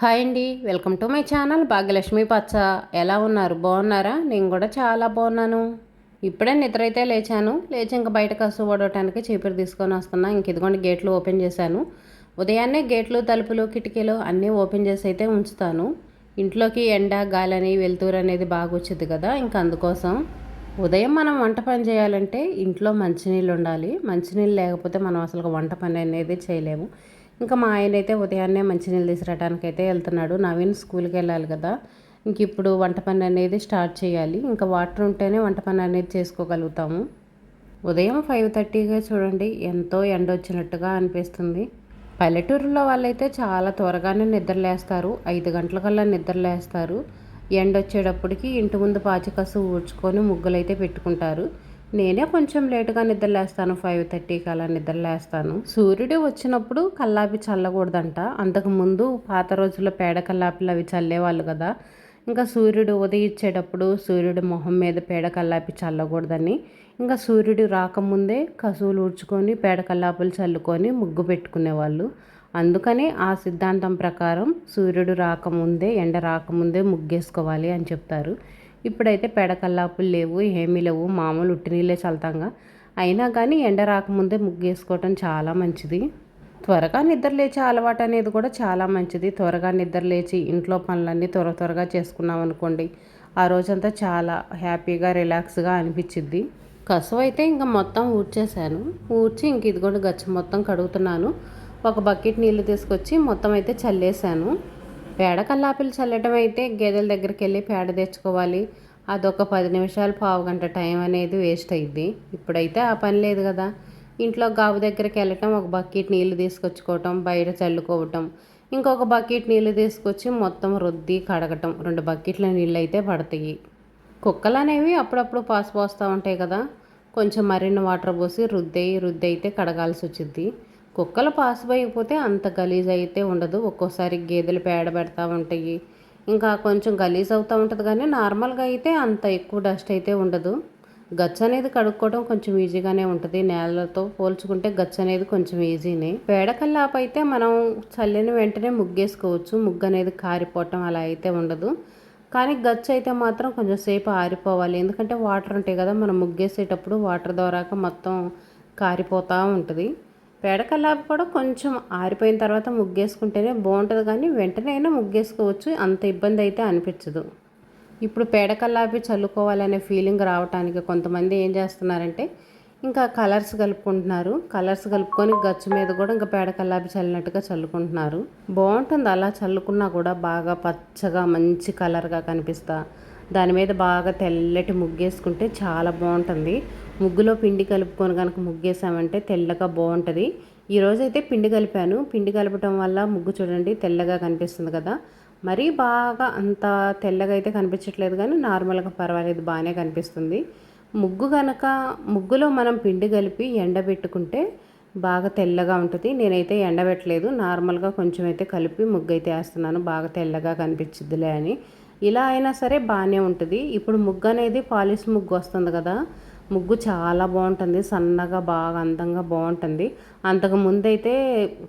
Hi అండి. Welcome to my channel Bhagyalakshmi పచ్చ. ఎలా ఉన్నారు? బాగున్నారా? నేను కూడా చాలా బాగున్నాను. ఇప్పుడే నిద్ర అయితే లేచాను. లేచి ఇంకా బయట కసు ఓడటానికి చీపురు తీసుకొని వస్తున్నా. ఇంక ఇదిగోండి గేట్లు ఓపెన్ చేశాను. ఉదయాన్నే గేట్లు తలుపులు కిటికీలు అన్నీ ఓపెన్ చేసి అయితే ఉంచుతాను. ఇంట్లోకి ఎండ గాలి వెలుతురు అనేది బాగా వచ్చింది కదా ఇంకా అందుకోసం. ఉదయం మనం వంట పని చేయాలంటే ఇంట్లో మంచినీళ్ళు ఉండాలి. మంచినీళ్ళు లేకపోతే మనం అసలు వంట పని అనేది చేయలేము. ఇంకా మా ఆయన అయితే ఉదయాన్నే మంచినీళ్ళు తీసుకురావడానికి అయితే వెళ్తున్నాడు. నవీన్ స్కూల్కి వెళ్ళాలి కదా. ఇంక ఇప్పుడు వంట పని అనేది స్టార్ట్ చేయాలి. ఇంకా వాటర్ ఉంటేనే వంట పని అనేది చేసుకోగలుగుతాము. ఉదయం ఫైవ్ థర్టీగా చూడండి. ఎంతో ఎండ వచ్చినట్టుగా అనిపిస్తుంది. పల్లెటూరులో వాళ్ళైతే చాలా త్వరగానే నిద్రలేస్తారు. ఐదు గంటలకల్లా నిద్రలేస్తారు. ఎండ వచ్చేటప్పటికి ఇంటి ముందు పాచికసు ఊడ్చుకొని ముగ్గులైతే పెట్టుకుంటారు. నేనే కొంచెం లేటుగా నిద్రలేస్తాను ఫైవ్ థర్టీకి అలా నిద్రలేస్తాను. సూర్యుడు వచ్చినప్పుడు కల్లాపి చల్లకూడదంట. అంతకుముందు పాత రోజుల్లో పేడ కల్లాపిలు అవి చల్లేవాళ్ళు కదా. ఇంకా సూర్యుడు ఉదయించేటప్పుడు సూర్యుడు మొహం మీద పేడ కల్లాపి చల్లకూడదని. ఇంకా సూర్యుడు రాకముందే కసువులు ఊడ్చుకొని పేడ కల్లాపులు చల్లుకొని ముగ్గు పెట్టుకునేవాళ్ళు. అందుకని ఆ సిద్ధాంతం ప్రకారం సూర్యుడు రాకముందే ఎండ రాకముందే ముగ్గేసుకోవాలి అని చెప్తారు. ఇప్పుడైతే పెడకల్లాపులు లేవు ఏమీ లేవు. మామూలు ఉట్టి నీళ్ళే చల్తాంగా అయినా కానీ ఎండ రాకముందే ముగ్గేసుకోవటం చాలా మంచిది. త్వరగా నిద్ర లేచే అలవాటు అనేది కూడా చాలా మంచిది. త్వరగా నిద్ర లేచి ఇంట్లో పనులన్నీ త్వర త్వరగా చేసుకున్నాం అనుకోండి ఆ రోజంతా చాలా హ్యాపీగా రిలాక్స్గా అనిపించిద్ది. కసువు అయితే ఇంకా మొత్తం ఊడ్చేసాను ఊడ్చి ఇంక ఇదిగోండి గచ్చ మొత్తం కడుగుతున్నాను. ఒక బకెట్ నీళ్ళు తీసుకొచ్చి మొత్తం అయితే చల్లేశాను. పేడ కల్లాపిలు చల్లటం అయితే గేదెల దగ్గరికి వెళ్ళి పేడ తెచ్చుకోవాలి. అదొక పది నిమిషాలు పావు గంట టైం అనేది వేస్ట్ అయింది ఇప్పుడైతే ఆ పని లేదు కదా. ఇంట్లో గాబు దగ్గరికి వెళ్ళటం ఒక బకెట్ నీళ్ళు తీసుకొచ్చుకోవటం బయట చల్లుకోవటం ఇంకొక బకెట్ నీళ్ళు తీసుకొచ్చి మొత్తం రుద్ది కడగటం రెండు బకెట్ల నీళ్ళు అయితే పడతాయి. కుక్కలు అనేవి అప్పుడప్పుడు పాసు పోస్తూ ఉంటాయి కదా. కొంచెం మరిన్ని వాటర్ పోసి రుద్దేయి రుద్ది అయితే కడగాల్సి వచ్చింది కుక్కలు పాస్ అయిపోతే అంత గలీజ్ అయితే ఉండదు. ఒక్కోసారి గేదెలు పేడ పెడతా ఉంటాయి. ఇంకా కొంచెం గలీజ్ అవుతూ ఉంటుంది కానీ నార్మల్గా అయితే అంత ఎక్కువ డస్ట్ అయితే ఉండదు. గచ్చ అనేది కడుక్కోవడం కొంచెం ఈజీగానే ఉంటుంది. నేలతో పోల్చుకుంటే గచ్చ అనేది కొంచెం ఈజీనే. పేడకల్లాప అయితే మనం చల్లిన వెంటనే ముగ్గేసుకోవచ్చు. ముగ్గు అనేది కారిపోవటం అలా అయితే ఉండదు. కానీ గచ్చు అయితే మాత్రం కొంచెం సేపు ఆరిపోవాలి. ఎందుకంటే వాటర్ ఉంటాయి కదా మనం ముగ్గేసేటప్పుడు వాటర్ ద్వారా మొత్తం కారిపోతూ ఉంటుంది. పేడ కల్లాపి కూడా కొంచెం ఆరిపోయిన తర్వాత ముగ్గేసుకుంటేనే బాగుంటుంది కానీ వెంటనే అయినా ముగ్గేసుకోవచ్చు అంత ఇబ్బంది అయితే అనిపించదు. ఇప్పుడు పేడ కల్లాపి చల్లుకోవాలనే ఫీలింగ్ రావడానికి కొంతమంది ఏం చేస్తున్నారంటే ఇంకా కలర్స్ కలుపుకుంటున్నారు. కలర్స్ కలుపుకొని గచ్చు మీద కూడా ఇంకా పేడకల్లాపి చల్లినట్టుగా చల్లుకుంటున్నారు. బాగుంటుంది అలా చల్లుకున్నా కూడా బాగా పచ్చగా మంచి కలర్గా కనిపిస్తా. దాని మీద బాగా తెల్లటి ముగ్గేసుకుంటే చాలా బాగుంటుంది. ముగ్గులో పిండి కలుపుకొని కనుక ముగ్గేసామంటే తెల్లగా బాగుంటుంది. ఈరోజైతే పిండి కలిపాను. పిండి కలపటం వల్ల ముగ్గు చూడండి తెల్లగా కనిపిస్తుంది కదా. మరీ బాగా అంత తెల్లగా అయితే కనిపించట్లేదు కానీ నార్మల్గా పర్వాలేదు బాగానే కనిపిస్తుంది. ముగ్గు కనుక ముగ్గులో మనం పిండి కలిపి ఎండబెట్టుకుంటే బాగా తెల్లగా ఉంటుంది. నేనైతే ఎండబెట్టలేదు నార్మల్గా కొంచెం అయితే కలిపి ముగ్గు అయితే వేస్తున్నాను. బాగా తెల్లగా కనిపించిద్దిలే అని. ఇలా అయినా సరే బాగానే ఉంటుంది. ఇప్పుడు ముగ్గు అనేది పాలిష్ ముగ్గు వస్తుంది కదా. ముగ్గు చాలా బాగుంటుంది. సన్నగా బాగా అందంగా బాగుంటుంది. అంతకు ముందైతే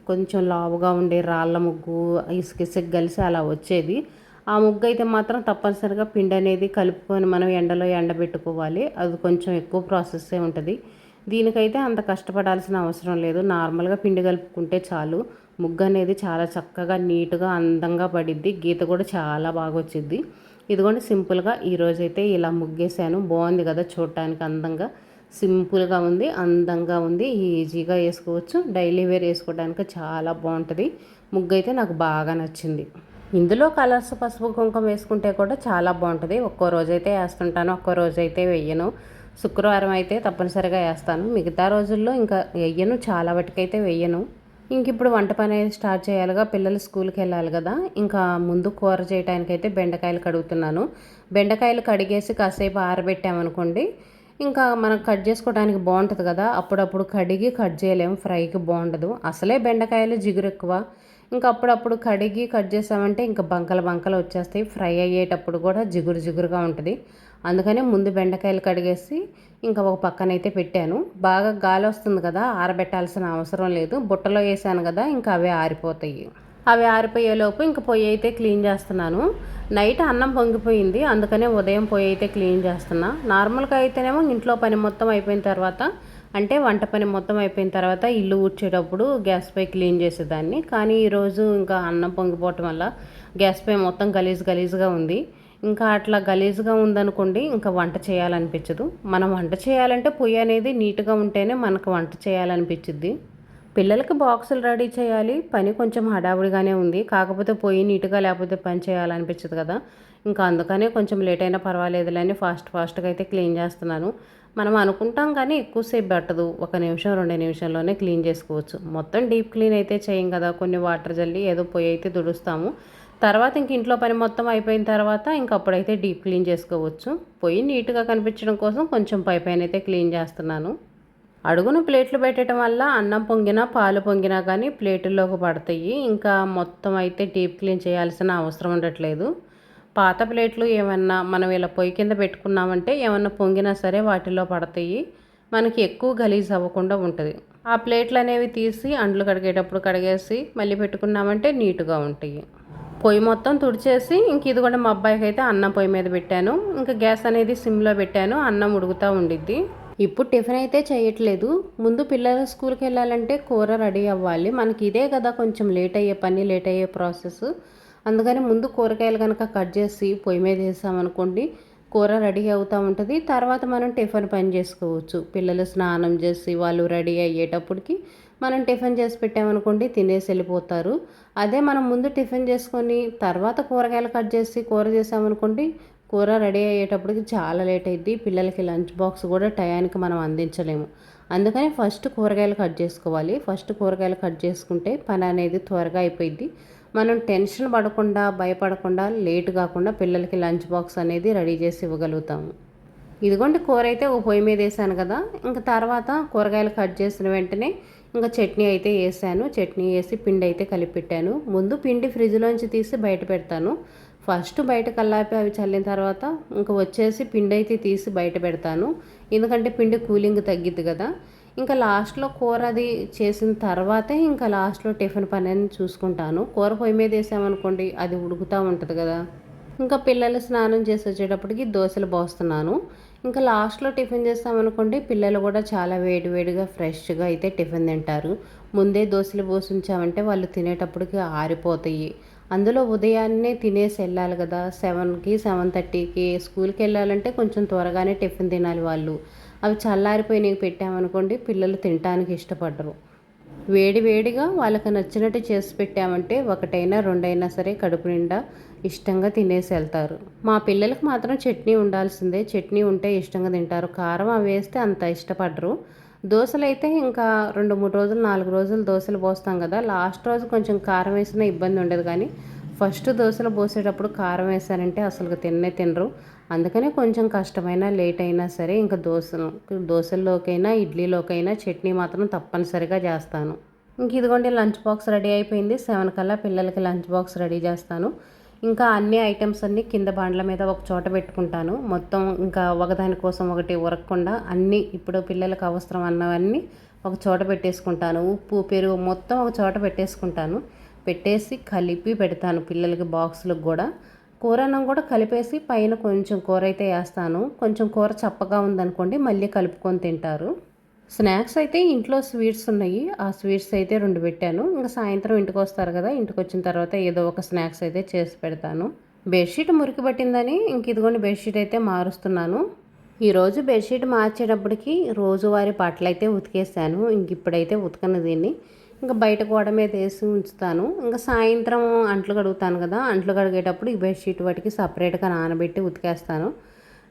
కొంచెం లావుగా ఉండే రాళ్ళ ముగ్గు ఇసుక ఇసుక కలిసి అలా వచ్చేది. ఆ ముగ్గు అయితే మాత్రం తప్పనిసరిగా పిండి అనేది కలుపుకొని మనం ఎండలో ఎండబెట్టుకోవాలి. అది కొంచెం ఎక్కువ ప్రాసెస్సే ఉంటుంది. దీనికైతే అంత కష్టపడాల్సిన అవసరం లేదు. నార్మల్గా పిండి కలుపుకుంటే చాలు. ముగ్గు అనేది చాలా చక్కగా నీట్గా అందంగా పడిద్ది. గీత కూడా చాలా బాగా వచ్చిద్ది. ఇదిగోండి సింపుల్గా ఈరోజైతే ఇలా ముగ్గేసాను. బాగుంది కదా చూడటానికి అందంగా. సింపుల్గా ఉంది అందంగా ఉంది. ఈజీగా వేసుకోవచ్చు. డైలీ వేర్ వేసుకోవడానికి చాలా బాగుంటుంది ముగ్గు అయితే నాకు బాగా నచ్చింది. ఇందులో కలర్స్ పసుపు కుంకుమ వేసుకుంటే కూడా చాలా బాగుంటుంది ఒక్కో రోజైతే వేస్తుంటాను ఒక్కో రోజైతే వెయ్యను శుక్రవారం అయితే తప్పనిసరిగా వేస్తాను. మిగతా రోజుల్లో ఇంకా వెయ్యను చాలా వాటికైతే వెయ్యను ఇంక ఇప్పుడు వంట పని అనేది స్టార్ట్ చేయాలిగా. పిల్లలు స్కూల్కి వెళ్ళాలి కదా. ఇంకా ముందు కూర చేయడానికైతే అయితే బెండకాయలు కడుగుతున్నాను. బెండకాయలు కడిగేసి కాసేపు ఆరబెట్టామనుకోండి ఇంకా మనం కట్ చేసుకోవడానికి బాగుంటుంది కదా. అప్పుడప్పుడు కడిగి కట్ చేయలేము ఫ్రైకి బాగుండదు. అసలే బెండకాయలు జిగురు ఎక్కువ. ఇంకా అప్పుడప్పుడు కడిగి కట్ చేసామంటే ఇంకా బంకలు బంకలు వచ్చేస్తాయి. ఫ్రై అయ్యేటప్పుడు కూడా జిగురు జిగురుగా ఉంటుంది. అందుకనే ముందు బెండకాయలు కడిగేసి ఇంకా ఒక పక్కనైతే పెట్టాను. బాగా గాలి వస్తుంది కదా ఆరబెట్టాల్సిన అవసరం లేదు. బుట్టలో వేసాను కదా ఇంకా అవే ఆరిపోతాయి. అవి ఆరిపోయేలోపు ఇంకా పొయ్యి అయితే క్లీన్ చేస్తున్నాను. నైట్ అన్నం పొంగిపోయింది అందుకనే ఉదయం పొయ్యి అయితే క్లీన్ చేస్తున్నా. నార్మల్గా అయితేనేమో ఇంట్లో పని మొత్తం అయిపోయిన తర్వాత అంటే వంట పని మొత్తం అయిపోయిన తర్వాత ఇల్లు ఊడ్చేటప్పుడు గ్యాస్ పై క్లీన్ చేసేదాన్ని. కానీ ఈరోజు ఇంకా అన్నం పొంగిపోవటం వల్ల గ్యాస్ పై మొత్తం గలీజ్ గలీజ్గా ఉంది. ఇంకా అట్లా గలీజ్గా ఉందనుకోండి ఇంకా వంట చేయాలనిపించదు. మనం వంట చేయాలంటే పొయ్యి అనేది నీట్గా ఉంటేనే మనకు వంట చేయాలనిపించింది పిల్లలకి బాక్సులు రెడీ చేయాలి పని కొంచెం హడావుడిగానే ఉంది. కాకపోతే పొయ్యి నీట్గా లేకపోతే పని చేయాలనిపించదు కదా. ఇంకా అందుకనే కొంచెం లేట్ అయినా పర్వాలేదులేని ఫాస్ట్ ఫాస్ట్గా అయితే క్లీన్ చేస్తున్నాను. మనం అనుకుంటాం కానీ ఎక్కువసేపు పెట్టదు. ఒక నిమిషం రెండు నిమిషంలోనే క్లీన్ చేసుకోవచ్చు. మొత్తం డీప్ క్లీన్ అయితే చేయం కదా. కొన్ని వాటర్ జల్లి ఏదో పొయ్యి అయితే దుడుస్తాము తర్వాత ఇంక ఇంట్లో పని మొత్తం అయిపోయిన తర్వాత ఇంక అప్పుడైతే డీప్ క్లీన్ చేసుకోవచ్చు. పొయ్యి నీట్గా కనిపించడం కోసం కొంచెం పై పైన అయితే క్లీన్ చేస్తున్నాను. అడుగున ప్లేట్లు పెట్టడం వల్ల అన్నం పొంగినా పాలు పొంగినా కానీ ప్లేటుల్లోకి పడతాయి. ఇంకా మొత్తం అయితే డీప్ క్లీన్ చేయాల్సిన అవసరం ఉండట్లేదు. పాత ప్లేట్లు ఏమన్నా మనం ఇలా పొయ్యి కింద పెట్టుకున్నామంటే ఏమన్నా పొంగినా సరే వాటిలో పడతాయి. మనకి ఎక్కువ గలీజ్ అవ్వకుండా ఉంటుంది. ఆ ప్లేట్లు అనేవి తీసి అండ్లు కడిగేటప్పుడు కడిగేసి మళ్ళీ పెట్టుకున్నామంటే నీట్గా ఉంటాయి. పొయ్యి మొత్తం తుడిచేసి ఇంక ఇది కూడా మా అబ్బాయికి అయితే అన్నం పొయ్యి మీద పెట్టాను. ఇంకా గ్యాస్ అనేది సిమ్లో పెట్టాను. అన్నం ఉడుకుతూ ఉండిద్ది. ఇప్పుడు టిఫిన్ అయితే చేయట్లేదు. ముందు పిల్లలు స్కూల్కి వెళ్ళాలంటే కూర రెడీ అవ్వాలి. మనకి ఇదే కదా కొంచెం లేట్ అయ్యే పని లేట్ అయ్యే ప్రాసెస్. అందుకని ముందు కూరగాయలు కనుక కట్ చేసి పొయ్యి మీద వేసామనుకోండి కూర రెడీ అవుతూ ఉంటుంది. తర్వాత మనం టిఫిన్ పని చేసుకోవచ్చు. పిల్లలు స్నానం చేసి వాళ్ళు రెడీ అయ్యేటప్పటికి మనం టిఫిన్ చేసి పెట్టామనుకోండి తినేసి వెళ్ళిపోతారు. అదే మనం ముందు టిఫిన్ చేసుకొని తర్వాత కూరగాయలు కట్ చేసి కూర చేసామనుకోండి కూర రెడీ అయ్యేటప్పటికి చాలా లేట్ అయింది పిల్లలకి లంచ్ బాక్స్ కూడా టయానికి మనం అందించలేము. అందుకని ఫస్ట్ కూరగాయలు కట్ చేసుకోవాలి. ఫస్ట్ కూరగాయలు కట్ చేసుకుంటే పని అనేది త్వరగా అయిపోయింది మనం టెన్షన్ పడకుండా భయపడకుండా లేట్ కాకుండా పిల్లలకి లంచ్ బాక్స్ అనేది రెడీ చేసి ఇవ్వగలుగుతాము. ఇదిగోండి కూర అయితే ఒక పొయ్యి మీద వేసాను కదా. ఇంకా తర్వాత కూరగాయలు కట్ చేసిన వెంటనే ఇంకా చట్నీ అయితే వేసాను చట్నీ వేసి పిండి అయితే కలిపెట్టాను. ముందు పిండి ఫ్రిడ్జ్లోంచి తీసి బయట పెడతాను. ఫస్ట్ బయట కల్లాపి అవి చల్లిన తర్వాత ఇంకా వచ్చేసి పిండి అయితే తీసి బయట పెడతాను. ఎందుకంటే పిండి కూలింగ్ తగ్గిద్ది కదా. ఇంకా లాస్ట్లో కూర అది చేసిన తర్వాతే ఇంకా లాస్ట్లో టిఫిన్ పని అని చూసుకుంటాను. కూర పొయ్యి మీద వేసామనుకోండి అది ఉడుకుతూ ఉంటుంది కదా. ఇంకా పిల్లలు స్నానం చేసి వచ్చేటప్పటికి దోశలు పోస్తున్నాను. ఇంకా లాస్ట్లో టిఫిన్ చేస్తామనుకోండి పిల్లలు కూడా చాలా వేడివేడిగా ఫ్రెష్గా అయితే టిఫిన్ తింటారు. ముందే దోశలు పోసి ఉంచామంటే వాళ్ళు తినేటప్పటికి ఆరిపోతాయి. అందులో ఉదయాన్నే తినేసి వెళ్ళాలి కదా సెవెన్కి సెవెన్ థర్టీకి స్కూల్కి వెళ్ళాలంటే కొంచెం త్వరగానే టిఫిన్ తినాలి వాళ్ళు. అవి చల్లారిపోయి పెట్టామనుకోండి పిల్లలు తినడానికి ఇష్టపడరు. వేడి వేడిగా వాళ్ళకి నచ్చినట్టు చేసి పెట్టామంటే ఒకటైనా రెండైనా సరే కడుపు నిండా ఇష్టంగా తినేసి వెళ్తారు. మా పిల్లలకు మాత్రం చట్నీ ఉండాల్సిందే. చట్నీ ఉంటే ఇష్టంగా తింటారు. కారం అవి వేస్తే అంత ఇష్టపడరు. దోశలు అయితే ఇంకా రెండు మూడు రోజులు నాలుగు రోజులు దోశలు పోస్తాం కదా. లాస్ట్ రోజు కొంచెం కారం వేసినా ఇబ్బంది ఉండదు కానీ ఫస్ట్ దోశలు పోసేటప్పుడు కారం వేసారంటే అసలు తిన్నే తినరు. అందుకనే కొంచెం కష్టమైన లేట్ అయినా సరే ఇంకా దోశలు దోశల్లోకైనా ఇడ్లీలోకైనా చట్నీ మాత్రం తప్పనిసరిగా చేస్తాను. ఇంక ఇదిగోండి లంచ్ బాక్స్ రెడీ అయిపోయింది. సెవెన్ కల్లా పిల్లలకి లంచ్ బాక్స్ రెడీ చేస్తాను. ఇంకా అన్ని ఐటమ్స్ అన్నీ కింద బండ్ల మీద ఒక చోట పెట్టుకుంటాను. మొత్తం ఇంకా ఒకదాని కోసం ఒకటి ఉరకకుండా అన్నీ ఇప్పుడు పిల్లలకు అవసరం అన్నవన్నీ ఒక చోట పెట్టేసుకుంటాను. ఉప్పు పెరుగు మొత్తం ఒక చోట పెట్టేసుకుంటాను. పెట్టేసి కలిపి పెడతాను పిల్లలకి బాక్సులకు కూడా. కూర అన్నం కూడా కలిపేసి పైన కొంచెం కూర అయితే వేస్తాను. కొంచెం కూర చప్పగా ఉందనుకోండి మళ్ళీ కలుపుకొని తింటారు. స్నాక్స్ అయితే ఇంట్లో స్వీట్స్ ఉన్నాయి. ఆ స్వీట్స్ అయితే రెండు పెట్టాను. ఇంకా సాయంత్రం ఇంటికి వస్తారు కదా ఇంటికి వచ్చిన తర్వాత ఏదో ఒక స్నాక్స్ అయితే చేసి పెడతాను. బెడ్షీట్ మురికి పట్టిందని ఇంక ఇదిగోండి బెడ్షీట్ అయితే మారుస్తున్నాను. ఈరోజు బెడ్షీట్ మార్చేటప్పటికి రోజువారి బట్టలు అయితే ఉతికేసాను. ఇంక ఇప్పుడైతే ఉతకను దీన్ని. ఇంకా బయట గోడ మీద వేసి ఉంచుతాను. ఇంకా సాయంత్రం అంట్లు కడుగుతాను కదా అంట్లు కడిగేటప్పుడు ఈ బెడ్షీట్ వాటికి సపరేట్గా నానబెట్టి ఉతికేస్తాను.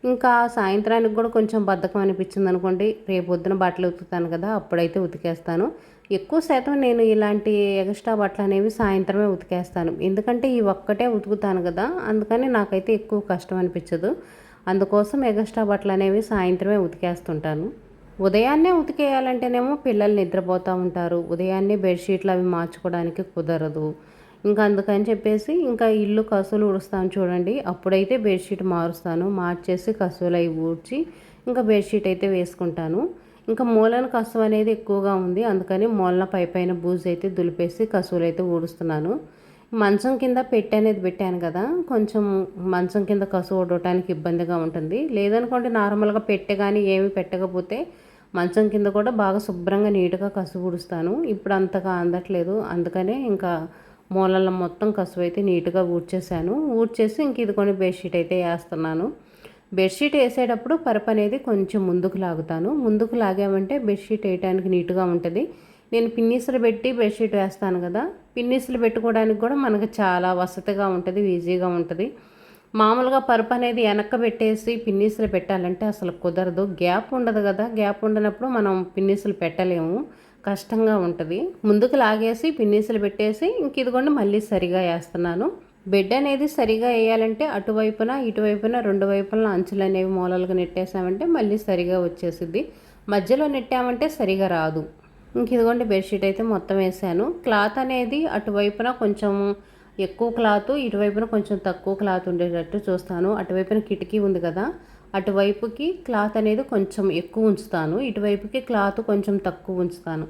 ఇంకా సాయంత్రానికి కూడా కొంచెం బద్ధకం అనిపించింది అనుకోండి రేపు పొద్దున బట్టలు ఉతుకుతాను కదా అప్పుడైతే ఉతికేస్తాను. ఎక్కువ శాతం నేను ఇలాంటి ఎక్స్ట్రా బట్టలు అనేవి సాయంత్రమే ఉతికేస్తాను. ఎందుకంటే ఈ ఒక్కటే ఉతుకుతాను కదా అందుకని నాకైతే ఎక్కువ కష్టం అనిపించదు. అందుకోసం ఎగస్ట్రా బట్టలు అనేవి సాయంత్రమే ఉతికేస్తుంటాను. ఉదయాన్నే ఉతికేయాలంటేనేమో పిల్లలు నిద్రపోతూ ఉంటారు. ఉదయాన్నే బెడ్షీట్లు అవి మార్చుకోవడానికి కుదరదు. ఇంకా అందుకని చెప్పేసి ఇంకా ఇల్లు కసులు ఉడుస్తాను చూడండి. అప్పుడైతే బెడ్షీట్ మారుస్తాను. మార్చేసి కసులు అవి ఊడ్చి ఇంకా బెడ్షీట్ అయితే వేసుకుంటాను. ఇంకా మూలన కసువు అనేది ఎక్కువగా ఉంది. అందుకని మూలన పై పైన బూజు అయితే దులిపేసి కసువులు అయితే ఊడుస్తున్నాను. మంచం కింద పెట్టి అనేది పెట్టాను కదా కొంచెం మంచం కింద కసువు ఊడటానికి ఇబ్బందిగా ఉంటుంది. లేదనుకోండి నార్మల్గా పెట్టే కానీ ఏమి పెట్టకపోతే మంచం కింద కూడా బాగా శుభ్రంగా నీట్గా కసు ఊడుస్తాను. ఇప్పుడు అంతగా అందట్లేదు. అందుకనే ఇంకా మూలల్లో మొత్తం కసువు అయితే నీట్గా ఊడ్చేసాను ఊడ్చేసి ఇంక ఇది కొన్ని బెడ్షీట్ అయితే వేస్తున్నాను. బెడ్షీట్ వేసేటప్పుడు పరపు అనేది కొంచెం ముందుకు లాగుతాను. ముందుకు లాగామంటే బెడ్షీట్ వేయడానికి నీట్గా ఉంటుంది. నేను పిన్నీసులు పెట్టి బెడ్షీట్ వేస్తాను కదా. పిన్నీసులు పెట్టుకోవడానికి కూడా మనకు చాలా వసతిగా ఉంటుంది ఈజీగా ఉంటుంది. మామూలుగా పరుపు అనేది వెనక్కబెట్టేసి పిన్నీసులు పెట్టాలంటే అసలు కుదరదు. గ్యాప్ ఉండదు కదా. గ్యాప్ ఉండనప్పుడు మనం పిన్నీసులు పెట్టలేము. కష్టంగా ఉంటుంది. ముందుకు లాగేసి పిన్నీసులు పెట్టేసి ఇంక ఇదిగోండి మళ్ళీ సరిగా వేస్తున్నాను. బెడ్ అనేది సరిగా వేయాలంటే అటువైపున ఇటువైపున రెండు వైపున అంచులు అనేవి మూలలుగా నెట్టేసామంటే మళ్ళీ సరిగా వచ్చేసిద్ది. మధ్యలో నెట్టామంటే సరిగా రాదు. ఇంక ఇదిగోండి బెడ్షీట్ అయితే మొత్తం వేసాను. క్లాత్ అనేది అటువైపున కొంచెం ఎక్కువ క్లాత్ ఇటువైపున కొంచెం తక్కువ క్లాత్ ఉండేటట్టు చూస్తాను. అటువైపున కిటికీ ఉంది కదా అటువైపుకి క్లాత్ అనేది కొంచెం ఎక్కువ ఉంచుతాను. ఇటువైపుకి క్లాత్ కొంచెం తక్కువ ఉంచుతాను.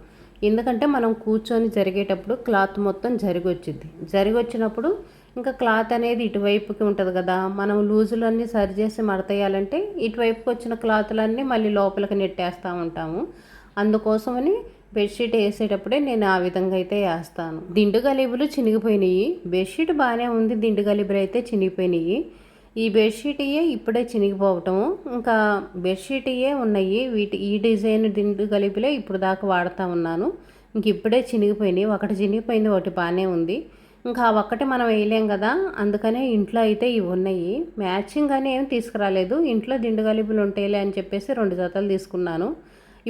ఎందుకంటే మనం కూర్చొని జరిగేటప్పుడు క్లాత్ మొత్తం జరిగొచ్చింది జరిగొచ్చినప్పుడు ఇంకా క్లాత్ అనేది ఇటువైపుకి ఉంటుంది కదా మనం లూజులన్నీ సరి చేసి మడతేయాలంటే ఇటువైపుకి వచ్చిన క్లాతులన్నీ మళ్ళీ లోపలికి నెట్టేస్తూ ఉంటాము. అందుకోసమని బెడ్షీట్ వేసేటప్పుడే నేను ఆ విధంగా అయితే వేస్తాను. దిండు గలీబులు చినిగిపోయినాయి. బెడ్షీట్ బాగానే ఉంది. దిండు గలీబులు అయితే చినిగిపోయినాయి. ఈ బెడ్షీట్యే ఇప్పుడే చినిగిపోవటం. ఇంకా బెడ్షీట్యే ఉన్నాయి. వీటి ఈ డిజైన్ దిండు గలీబులే ఇప్పుడు దాకా వాడుతూ ఉన్నాను. ఇంక ఇప్పుడే చినిగిపోయినాయి. ఒకటి చినిగిపోయింది ఒకటి బాగానే ఉంది. ఇంకా ఒక్కటి మనం వేయలేం కదా. అందుకనే ఇంట్లో అయితే ఇవి ఉన్నాయి. మ్యాచింగ్ అని ఏం తీసుకురాలేదు. ఇంట్లో దిండు గలీబులు ఉంటాయిలే అని చెప్పేసి రెండు జతలు తీసుకున్నాను.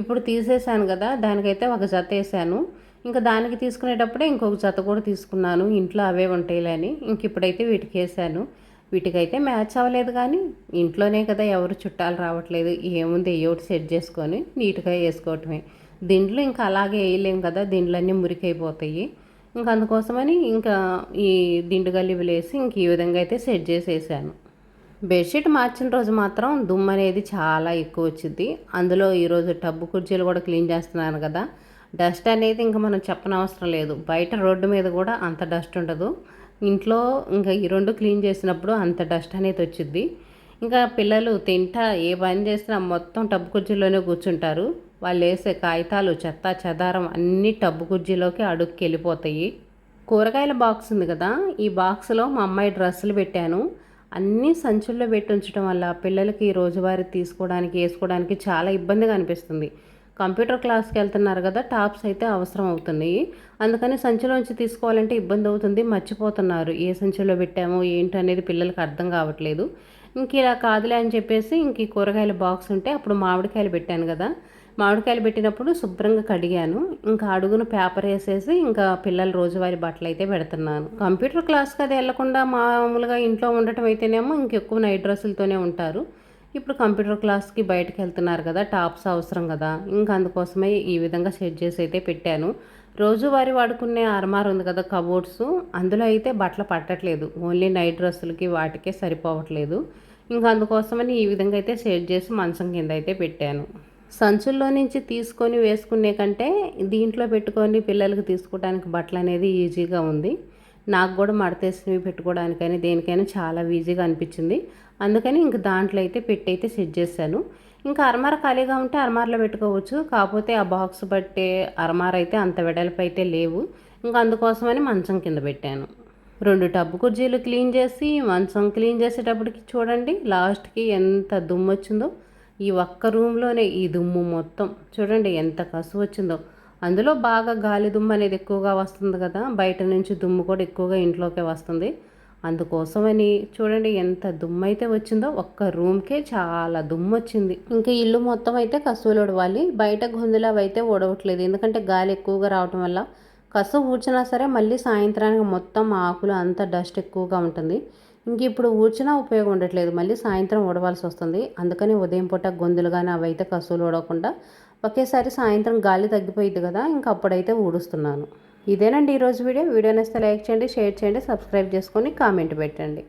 ఇప్పుడు తీసేసాను కదా దానికైతే ఒక జత వేసాను ఇంకా దానికి తీసుకునేటప్పుడే ఇంకొక జత కూడా తీసుకున్నాను. ఇంట్లో అవే ఉంటాయిలే అని ఇంక ఇప్పుడైతే వీటికి వేసాను వీటికైతే మ్యాచ్ అవ్వలేదు కానీ ఇంట్లోనే కదా ఎవరు చుట్టాలు రావట్లేదు. ఏముంది ఏమిటి సెట్ చేసుకొని నీట్గా వేసుకోవటమే. దీంట్లో ఇంకా అలాగే వేయలేము కదా దిండ్లన్నీ మురికైపోతాయి. ఇంకా అందుకోసమని ఇంకా ఈ దిండు గల్లివులు వేసి ఇంక ఈ విధంగా అయితే సెట్ చేసేసాను. బెడ్షీట్ మార్చిన రోజు మాత్రం దుమ్ము అనేది చాలా ఎక్కువ వచ్చింది అందులో ఈరోజు టబ్బు కుర్చీలు కూడా క్లీన్ చేస్తున్నాను కదా. డస్ట్ అనేది ఇంకా మనం చెప్పనవసరం లేదు. బయట రోడ్డు మీద కూడా అంత డస్ట్ ఉండదు. ఇంట్లో ఇంకా ఈ రెండు క్లీన్ చేసినప్పుడు అంత డస్ట్ అనేది వచ్చింది ఇంకా పిల్లలు తింటా ఏ పని చేసినా మొత్తం టబ్బు కుర్చీలోనే కూర్చుంటారు. వాళ్ళు వేసే కాగితాలు చెత్త చెదారం అన్నీ టబ్బు కుర్చీలోకి అడుక్కి వెళ్ళిపోతాయి కూరగాయల బాక్స్ ఉంది కదా. ఈ బాక్స్లో మా అమ్మాయి డ్రెస్సులు పెట్టాను. అన్నీ సంచుల్లో పెట్టి ఉంచడం వల్ల పిల్లలకి రోజువారీ తీసుకోవడానికి వేసుకోవడానికి చాలా ఇబ్బందిగా అనిపిస్తుంది. కంప్యూటర్ క్లాస్కి వెళ్తున్నారు కదా టాప్స్ అయితే అవసరం అవుతున్నాయి. అందుకని సంచిలోంచి తీసుకోవాలంటే ఇబ్బంది అవుతుంది మర్చిపోతున్నారు. ఏ సంచిలో పెట్టామో ఏంటి అనేది పిల్లలకి అర్థం కావట్లేదు. ఇంక ఇలా కాదులే అని చెప్పేసి ఇంక ఈ కూరగాయల బాక్స్ ఉంటే అప్పుడు మామిడికాయలు పెట్టాను కదా. మామిడికాయలు పెట్టినప్పుడు శుభ్రంగా కడిగాను. ఇంకా అడుగును పేపర్ వేసేసి ఇంకా పిల్లలు రోజువారి బట్టలు అయితే పెడుతున్నాను. కంప్యూటర్ క్లాస్కి అది వెళ్ళకుండా మామూలుగా ఇంట్లో ఉండటం అయితేనేమో ఇంకెక్కువ నైట్ డ్రెస్సులతోనే ఉంటారు. ఇప్పుడు కంప్యూటర్ క్లాస్కి బయటకు వెళ్తున్నారు కదా టాప్స్ అవసరం కదా. ఇంకా అందుకోసమే ఈ విధంగా సెట్ చేసి అయితే పెట్టాను. రోజువారీ వాడుకునే అర్మార్ ఉంది కదా కబోర్డ్స్. అందులో అయితే బట్టలు పట్టట్లేదు. ఓన్లీ నైట్ డ్రెస్సులకి వాటికే సరిపోవట్లేదు. ఇంకా అందుకోసమని ఈ విధంగా అయితే సెట్ చేసి మంచం కింద అయితే పెట్టాను. సంచుల్లో నుంచి తీసుకొని వేసుకునే కంటే దీంట్లో పెట్టుకొని పిల్లలకి తీసుకోవడానికి బట్టలు అనేది ఈజీగా ఉంది. నాకు కూడా మడతేసినవి పెట్టుకోవడానికైనా దేనికైనా చాలా ఈజీగా అనిపించింది. అందుకని ఇంక దాంట్లో అయితే పెట్టి అయితే సెట్ చేశాను. ఇంకా అరమార ఖాళీగా ఉంటే అరమారలో పెట్టుకోవచ్చు. కాకపోతే ఆ బాక్స్ బట్టే అరమార అయితే అంత వెడల్పు అయితే లేవు. ఇంకా అందుకోసమని మంచం కింద పెట్టాను. రెండు టబ్బు కుర్జీలు క్లీన్ చేసి మంచం క్లీన్ చేసేటప్పటికి చూడండి లాస్ట్కి ఎంత దుమ్ము వచ్చిందో. ఈ ఒక్క రూమ్లోనే ఈ దుమ్ము మొత్తం. చూడండి ఎంత కసు వచ్చిందో. అందులో బాగా గాలి దుమ్ము అనేది ఎక్కువగా వస్తుంది కదా. బయట నుంచి దుమ్ము కూడా ఎక్కువగా ఇంట్లోకే వస్తుంది. అందుకోసమని చూడండి ఎంత దుమ్ము అయితే వచ్చిందో. ఒక్క రూమ్కే చాలా దుమ్ము వచ్చింది. ఇంకా ఇల్లు మొత్తం అయితే కసువులు ఉడవాలి. బయట గొంతులు అయితే ఉడవట్లేదు ఎందుకంటే గాలి ఎక్కువగా రావటం వల్ల కసు ఊడ్చినా సరే మళ్ళీ సాయంత్రానికి మొత్తం ఆకులు అంత డస్ట్ ఎక్కువగా ఉంటుంది. ఇంక ఇప్పుడు ఊడ్చినా ఉపయోగం ఉండట్లేదు. మళ్ళీ సాయంత్రం ఉడవాల్సి వస్తుంది. అందుకని ఉదయం పూట గొంతులు కానీ అవైతే కసువులు ఉడవకుండా ఒకేసారి సాయంత్రం గాలి తగ్గిపోయింది కదా ఇంకా అప్పుడైతే ఊడుస్తున్నాను. ఇదేనండి ఈరోజు వీడియో. వీడియో నేస్తే లైక్ చేయండి షేర్ చేయండి సబ్స్క్రైబ్ చేసుకొని కామెంట్ పెట్టండి.